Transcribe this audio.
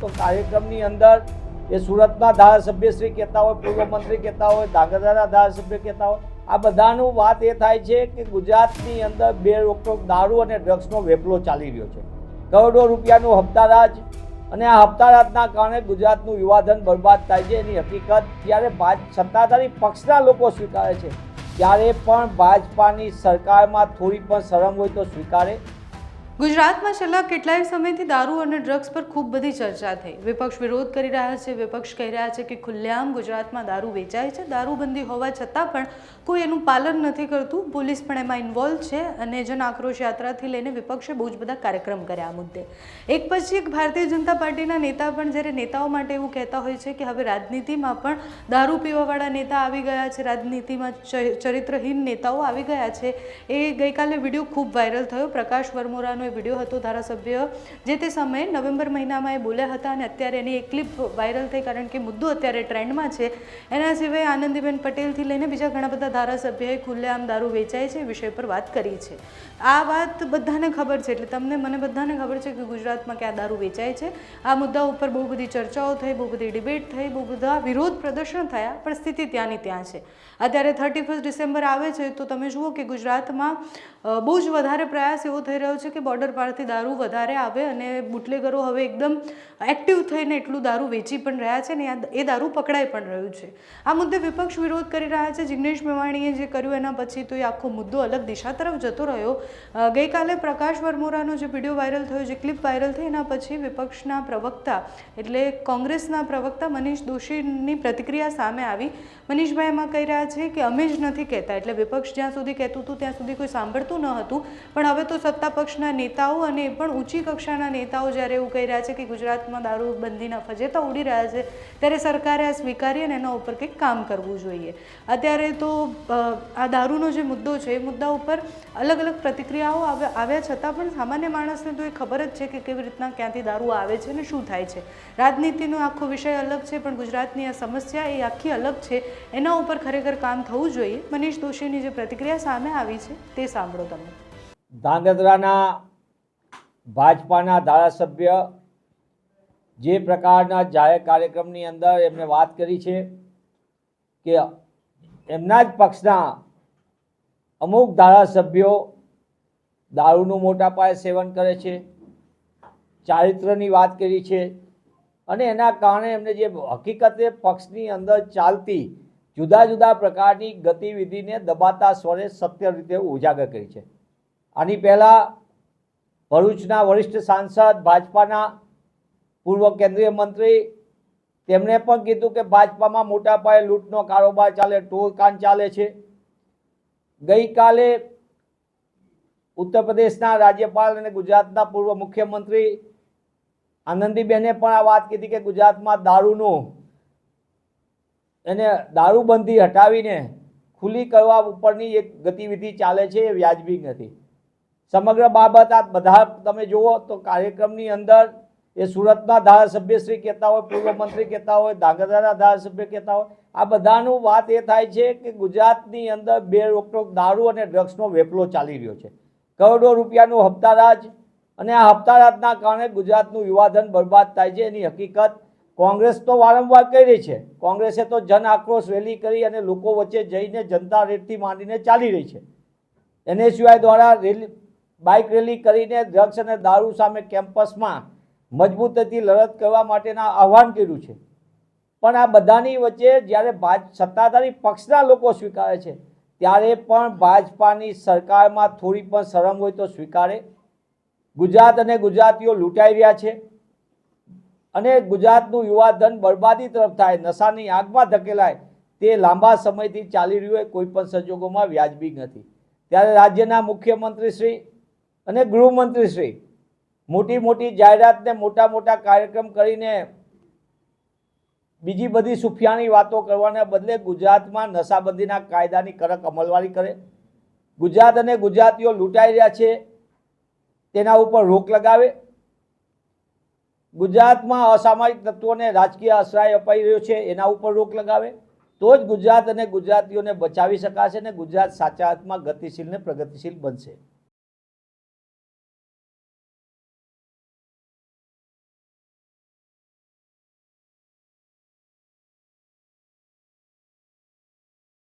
તો કાર્યક્રમની અંદર એ સુરતના ધારાસભ્યશ્રી કહેતા હોય, પૂર્વ મંત્રી કહેતા હોય, ધાંગધ્રાના ધારાસભ્ય કહેતા હોય, આ બધાનું વાત એ થાય છે કે ગુજરાતની અંદર બે રોકટોક દારૂ અને ડ્રગ્સનો વેપલો ચાલી રહ્યો છે. કરોડો રૂપિયાનું હપ્તારાજ અને આ હપ્તારાજના કારણે ગુજરાતનું યુવાધન બરબાદ થાય છે. એની હકીકત જ્યારે ભાજ, સત્તાધારી પક્ષના લોકો સ્વીકારે છે, ત્યારે પણ ભાજપાની સરકારમાં થોડી પણ શરમ હોય તો સ્વીકારે. ગુજરાતમાં છેલ્લા કેટલાય સમયથી દારૂ અને ડ્રગ્સ પર ખૂબ બધી ચર્ચા થઈ. વિપક્ષ વિરોધ કરી રહ્યા છે. વિપક્ષ કહી રહ્યા છે કે ખુલ્લેઆમ ગુજરાતમાં દારૂ વેચાય છે. દારૂબંધી હોવા છતાં પણ કોઈ એનું પાલન નથી કરતું. પોલીસ પણ એમાં ઇન્વોલ્વ છે અને જન આક્રોશ યાત્રાથી લઈને વિપક્ષે બહુ જ બધા કાર્યક્રમ કર્યા આ મુદ્દે. એક પછી એક ભારતીય જનતા પાર્ટીના નેતા પણ જ્યારે નેતાઓ માટે એવું કહેતા હોય છે કે હવે રાજનીતિમાં પણ દારૂ પીવાવાળા નેતા આવી ગયા છે, રાજનીતિમાં ચરિત્રહીન નેતાઓ આવી ગયા છે. એ ગઈકાલે વીડિયો ખૂબ વાયરલ થયો. પ્રકાશ વરમોરાનો એ વીડિયો હતો ધારાસભ્ય, જે તે સમયે નવેમ્બર મહિનામાં એ બોલ્યા હતા અને અત્યારે એની એક ક્લિપ વાયરલ થઈ કારણ કે મુદ્દો અત્યારે ટ્રેન્ડમાં છે. એના સિવાય આનંદીબેન પટેલથી લઈને બીજા ઘણા બધા ધારાસભ્યએ ખુલ્લેઆમ દારૂ વેચાય છે વિષય પર વાત કરી છે. આ વાત બધાને ખબર છે, એટલે તમને મને બધાને ખબર છે કે ગુજરાતમાં ક્યાં દારૂ વેચાય છે. આ મુદ્દા ઉપર બહુ બધી ચર્ચાઓ થઈ, બહુ બધી ડિબેટ થઈ, બહુ બધા વિરોધ પ્રદર્શન થયા, પણ સ્થિતિ ત્યાંની ત્યાં છે. અત્યારે થર્ટી ફર્સ્ટ ડિસેમ્બર આવે છે, તો તમે જુઓ કે ગુજરાતમાં બહુ જ વધારે પ્રયાસ એવો થઈ રહ્યો છે કે બોર્ડર પારથી દારૂ વધારે આવે અને બુટલેગરો હવે એકદમ એક્ટિવ થઈને એટલું દારૂ વેચી પણ રહ્યા છે ને એ દારૂ પકડાઈ પણ રહ્યું છે. આ મુદ્દે વિપક્ષ વિરોધ કરી રહ્યા છે. જિગ્નેશ મેવાણીએ જે કર્યું એના પછી તો એ આખો મુદ્દો અલગ દિશા તરફ જતો રહ્યો. ગઈકાલે પ્રકાશ વર્મોરાનો જે વીડિયો વાયરલ થયો, જે ક્લિપ વાયરલ થઈ, એના પછી વિપક્ષના પ્રવક્તા એટલે કોંગ્રેસના પ્રવક્તા મનીષ દોશીની પ્રતિક્રિયા સામે આવી. મનીષભાઈ એમાં કહી રહ્યા છે કે અમે જ નથી કહેતા. એટલે વિપક્ષ જ્યાં સુધી કહેતું હતું, ત્યાં સુધી કોઈ સાંભળતું ન હતું. પણ હવે તો સત્તા પક્ષના નેતાઓ અને એ પણ ઊંચી કક્ષાના નેતાઓ જ્યારે એવું કહી રહ્યા છે કે ગુજરાતમાં દારૂબંધીના ફજેતા ઉડી રહ્યા છે, ત્યારે સરકારે આ સ્વીકારી અને એના ઉપર કંઈક કામ કરવું જોઈએ. અત્યારે તો આ દારૂનો જે મુદ્દો છે, એ મુદ્દા ઉપર અલગ અલગ પ્રતિક્રિયાઓ આવ્યા છતાં પણ સામાન્ય માણસને તો એ ખબર જ છે કે કેવી રીતના ક્યાંથી દારૂ આવે છે અને શું થાય છે. રાજનીતિનો આખો વિષય અલગ છે, પણ ગુજરાતની આ સમસ્યા એ આખી અલગ છે. એના ઉપર ખરેખર કામ થવું જોઈએ. મનીષ દોશીની જે પ્રતિક્રિયા સામે આવી છે, તે સાંભળો તમે. ધાંગધ્રાના ભાજપાના ધારાસભ્ય જે પ્રકારના જાહેર કાર્યક્રમની અંદર એમણે વાત કરી છે કે એમના જ પક્ષના અમુક ધારાસભ્યો દારૂનું મોટા પાયે સેવન કરે છે, ચારિત્રની વાત કરી છે અને એના કારણે એમને જે હકીકતે પક્ષની અંદર ચાલતી જુદા જુદા પ્રકારની ગતિવિધિને દબાતા સ્વરે સત્ય રીતે ઉજાગર કરી છે. આની પહેલાં ભરૂચના વરિષ્ઠ સાંસદ, ભાજપાના પૂર્વ કેન્દ્રીય મંત્રી. તેમણે પણ કીધું કે ભાજપામાં મોટા પાયે લૂંટનો કારોબાર ચાલે ટોળકાન ચાલે છે. ગઈકાલે ઉત્તર પ્રદેશના રાજ્યપાલ અને ગુજરાતના પૂર્વ મુખ્યમંત્રી આનંદીબેને પણ આ વાત કીધી કે ગુજરાતમાં દારૂનું એને દારૂબંધી હટાવીને ખુલ્લી કરવા ઉપરની એક ગતિવિધિ ચાલે છે, એ વ્યાજબી નથી. સમગ્ર બાબત આ બધા તમે જુઓ તો કાર્યક્રમની અંદર એ સુરતના ધારાસભ્યશ્રી કહેતા હોય, પૂર્વ મંત્રી કહેતા હોય ધાંગધ્રાના ધારાસભ્ય કહેતા હોય, આ બધાનું વાત એ થાય છે કે ગુજરાતની અંદર બે રોકટોક દારૂ અને ડ્રગ્સનો વેપલો ચાલી રહ્યો છે. કરોડો રૂપિયાનું હપ્તારાજ અને આ હપ્તારાજના કારણે ગુજરાતનું યુવાધન બરબાદ થાય છે. એની હકીકત કોંગ્રેસ તો વારંવાર કહી રહી છે. કોંગ્રેસે તો જન આક્રોશ રેલી કરી અને લોકો વચ્ચે જઈને જનતા રેટથી માંડીને ચાલી રહી છે. એનએસયુઆઈ દ્વારા રેલી બાઇક રેલી કરીને ડ્રગ્સ અને દારૂ સામે કેમ્પસમાં મજબૂતીથી લડત કરવા માટેના આહવાન કર્યું છે. પણ આ બધાની વચ્ચે જ્યારે ભાજ સત્તાધારી પક્ષના લોકો સ્વીકારે છે, ત્યારે પણ ભાજપાની સરકારમાં થોડી પણ શરમ હોય તો સ્વીકારે. ગુજરાત અને ગુજરાતીઓ લૂંટાઈ રહ્યા છે અને ગુજરાતનું યુવાધન બરબાદી તરફ થાય, નશાની આગમાં ધકેલાય, તે લાંબા સમયથી ચાલી રહ્યું હોય, કોઈ પણ સંજોગોમાં વ્યાજબી નથી. ત્યારે રાજ્યના મુખ્યમંત્રીશ્રી અને ગૃહમંત્રીશ્રી મોટી મોટી જાહેરાતને મોટા મોટા કાર્યક્રમ કરીને બીજી બધી સુફિયાની વાતો કરવાના બદલે ગુજરાતમાં નશાબંધીના કાયદાની કડક અમલવારી કરે. ગુજરાત અને ગુજરાતીઓ લૂંટાઈ રહ્યા છે, તેના ઉપર રોક લગાવે. ગુજરાતમાં અસામાજિક તત્વોને રાજકીય આશ્રય અપાઈ રહ્યો છે, એના ઉપર રોક લગાવે. તો જ ગુજરાત અને ગુજરાતીઓને બચાવી શકાશે અને ગુજરાત સાચા અર્થમાં ગતિશીલ ને પ્રગતિશીલ બનશે.